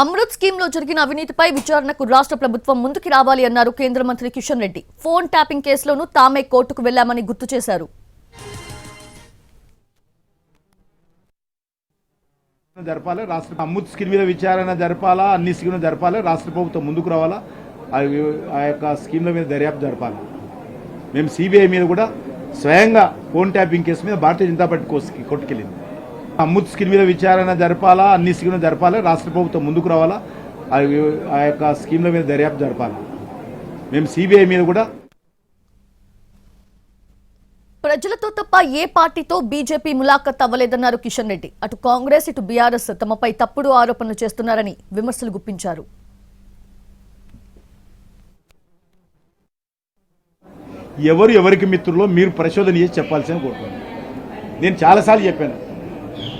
అమృత్ స్కీమ్లో జరిగిన అవినీతిపై విచారణకు రాష్ట్ర ప్రభుత్వం ముందుకు రావాలి అన్నారు కేంద్ర మంత్రి కిషన్ రెడ్డి. ఫోన్ ట్యాపింగ్ కేసులోనూ తామే కోర్టుకు వెళ్ళామని గుర్తు చేశారు. జరపాలి రాష్ట్ర అమృత్ స్కీమ్ మీద విచారణ జరపాలా అన్ని స్కీమ్లు జరపాలి రాష్ట్ర ప్రభుత్వం ముందుకు రావాలా ఆ యొక్క స్కీమ్ల మీద దర్యాప్తు జరపాలి. మేము సిబిఐ మీద కూడా స్వయంగా ఫోన్ ట్యాపింగ్ కేసు మీద భారతీయ జనతా పార్టీ కోర్టుకి అమ్ముత్ స్కీమ్ మీద విచారణ జరపాలా? అన్ని స్కీమ్లు జరపాలి? రాష్ట్ర ప్రభుత్వం ముందుకు రావాలా? ఆ యొక్క స్కీమ్ల మీద దర్యాప్తు జరపాలి? మేము సిబిఐ మీద కూడా ప్రజలతో తప్ప ఏ పార్టీతో బీజేపీ ములాఖత్ అవ్వలేదన్నారు కిషన్ రెడ్డి. అటు కాంగ్రెస్ ఇటు బీఆర్ఎస్ తమపై తప్పుడు ఆరోపణలు చేస్తున్నారని విమర్శలు గుప్పించారు. ఎవరు ఎవరికి మిత్రులో మీరు పరిశోధన చేసి చెప్పాల్సిన కోరుతున్నాను. నేను చాలాసార్లు చెప్పాను.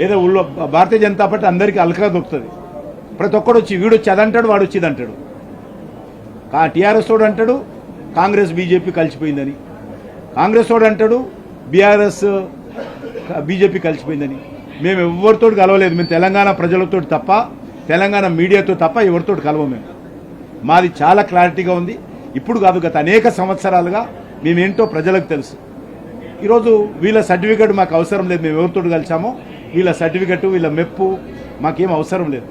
లేదా ఊళ్ళో భారతీయ జనతా పార్టీ అందరికీ అలకగా దొరుకుతుంది. ప్రతి ఒక్కడు వచ్చి వీడు వచ్చి అదంటాడు వాడు వచ్చింది అంటాడు టీఆర్ఎస్ వాడు అంటాడు కాంగ్రెస్ బీజేపీ కలిసిపోయిందని. కాంగ్రెస్ తోడు అంటాడు బీఆర్ఎస్ బీజేపీ కలిసిపోయిందని. మేము ఎవరితో కలవలేదు మేము తెలంగాణ ప్రజలతో తప్ప తెలంగాణ మీడియాతో తప్ప ఎవరితో కలవము మేము. మాది చాలా క్లారిటీగా ఉంది. ఇప్పుడు కాదు గత అనేక సంవత్సరాలుగా మేమేంటో ప్రజలకు తెలుసు. ఈరోజు వీళ్ళ సర్టిఫికేట్ మాకు అవసరం లేదు మేము ఎవరితో కలిసామో వీళ్ళ సర్టిఫికెట్ వీళ్ళ మెప్పు మాకేం అవసరం లేదు.